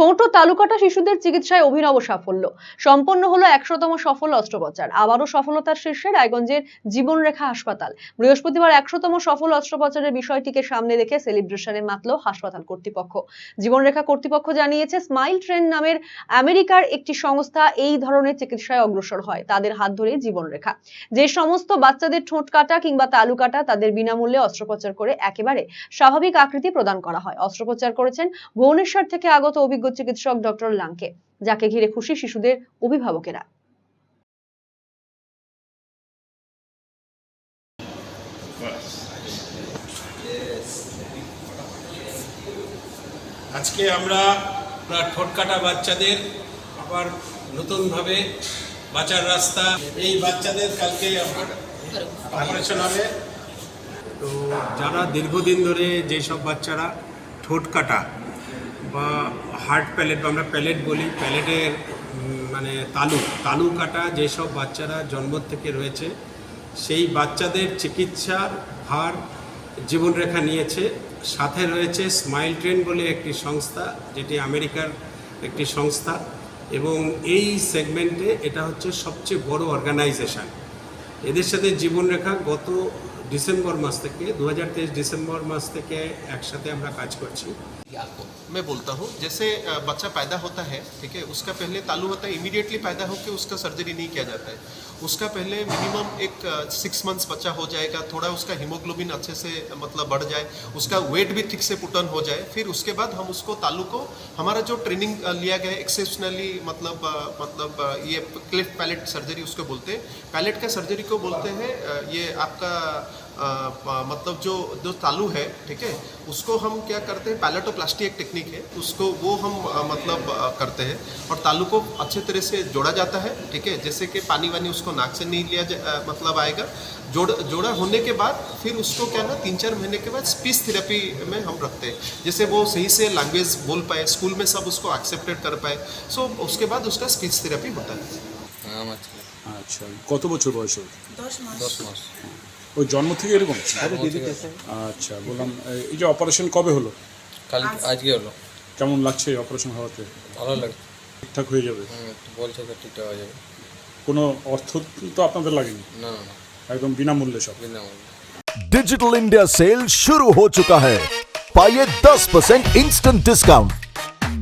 ছোট তালুকাটা শিশুদের চিকিৎসায় অভিনব সাফল্য। সম্পন্ন হলো একশোতম সফল অস্ত্রোপচার। আবারও সফলতার শীর্ষে রায়গঞ্জের জীবনরেখা হাসপাতাল। বৃহস্পতিবার একশোতম সফল অস্ত্রোপচারের বিষয়টিকে সামনে রেখে সেলিব্রেশনে মাতল হাসপাতাল কর্তৃপক্ষ। জীবনরেখা কর্তৃপক্ষ জানিয়েছে, স্মাইল ট্রেন নামের আমেরিকার একটি সংস্থা এই ধরনের চিকিৎসায় অগ্রসর হয়। তাদের হাত ধরে জীবনরেখা। যে সমস্ত বাচ্চাদের ঠোঁট কাটা কিংবা তালু কাটা তাদের বিনামূল্যে অস্ত্রোপচার করে একেবারে স্বাভাবিক আকৃতি প্রদান করা হয়। অস্ত্রোপচার করেছেন ভুবনেশ্বর থেকে আগত অভিজ্ঞ চিকিৎসক ডক্টর লাঙ্কে যাকে ঘিরে খুশি শিশুদের অভিভাবকেরা। আজকে আমরা আমরা ঠোঁট কাটা বাচ্চাদের আবার নতুনভাবে বাঁচার রাস্তা। এই বাচ্চাদের কালকে অপারেশন হবে। তো যারা দীর্ঘদিন ধরে যেসব বাচ্চারা ঠোঁট কাটা বা হার্ট প্যালেট বা আমরা প্যালেট বলি, প্যালেটের মানে তালু তালু কাটা যেসব বাচ্চারা জন্ম থেকে রয়েছে, সেই বাচ্চাদের চিকিৎসার ভার জীবনরেখা নিয়েছে। সাথে রয়েছে স্মাইল ট্রেন বলে একটি সংস্থা, যেটি আমেরিকার একটি সংস্থা, এবং এই সেগমেন্টে এটা হচ্ছে সবচেয়ে বড় অর্গানাইজেশন। এদের সাথে জীবনরেখা গত ডিসেম্বর মাস থেকে দু ডিসেম্বর মাস থেকে একসাথে আমরা কাজ করছি मैं बोलता हूँ जैसे अ, बच्चा पैदा होता है ठीक है उसका पहले तालू होता है इमीडिएटली पैदा होकर उसका सर्जरी नहीं किया जाता है उसका पहले मिनिमम एक सिक्स मंथ्स बच्चा हो जाएगा थोड़ा उसका हीमोग्लोबिन अच्छे से अ, मतलब बढ़ जाए उसका वेट भी ठीक से पुटन हो जाए फिर उसके बाद हम उसको तालू को हमारा जो ट्रेनिंग अ, लिया गया एक्सेप्शनली मतलब अ, मतलब अ, ये क्लिफ्ट पैलेट सर्जरी उसको बोलते हैं पैलेट का सर्जरी को बोलते हैं अ, ये आपका अ, प- मतलब जो जो तालू है ठीक है उसको हम क्या करते हैं पैलेटोप्लास्टी एक टेक्निक है उसको वो हम अ, मतलब अ, करते हैं और तालू को अच्छे तरह से जोड़ा जाता है ठीक है जैसे कि पानी वानी उसको नाक से नहीं लिया जा- अ, मतलब आएगा जोड़ जोड़ा होने के बाद फिर उसको क्या ना तीन चार महीने के बाद स्पीच थेरेपी में हम रखते हैं जैसे वो सही से लैंग्वेज बोल पाए स्कूल में सब उसको एक्सेप्टेड कर पाए सो उसके बाद उसका स्पीच थेरेपी होता है আমার ছেলে আচ্ছা কত বছর বয়স ওর দশ মাস ওই জন্ম থেকে এরকম জন্ম থেকে আচ্ছা বললাম এই- এই যে অপারেশন কবে হলো কাল আজকে হলো কেমন লাগছে অপারেশন হওয়াতে ভালো লাগে ঠিকঠাক হয়ে যাবে হুম, বলছে তো ঠিকঠাক হয়ে যাবে কোনো অর্থ তো আপনাদের লাগেনি না না না একদম বিনামূল্যে সব বিনামূল্যে डिजिटल इंडिया सेल शुरू हो चुका है पाइए 10 परसेंट इंस्टेंट डिस्काउंट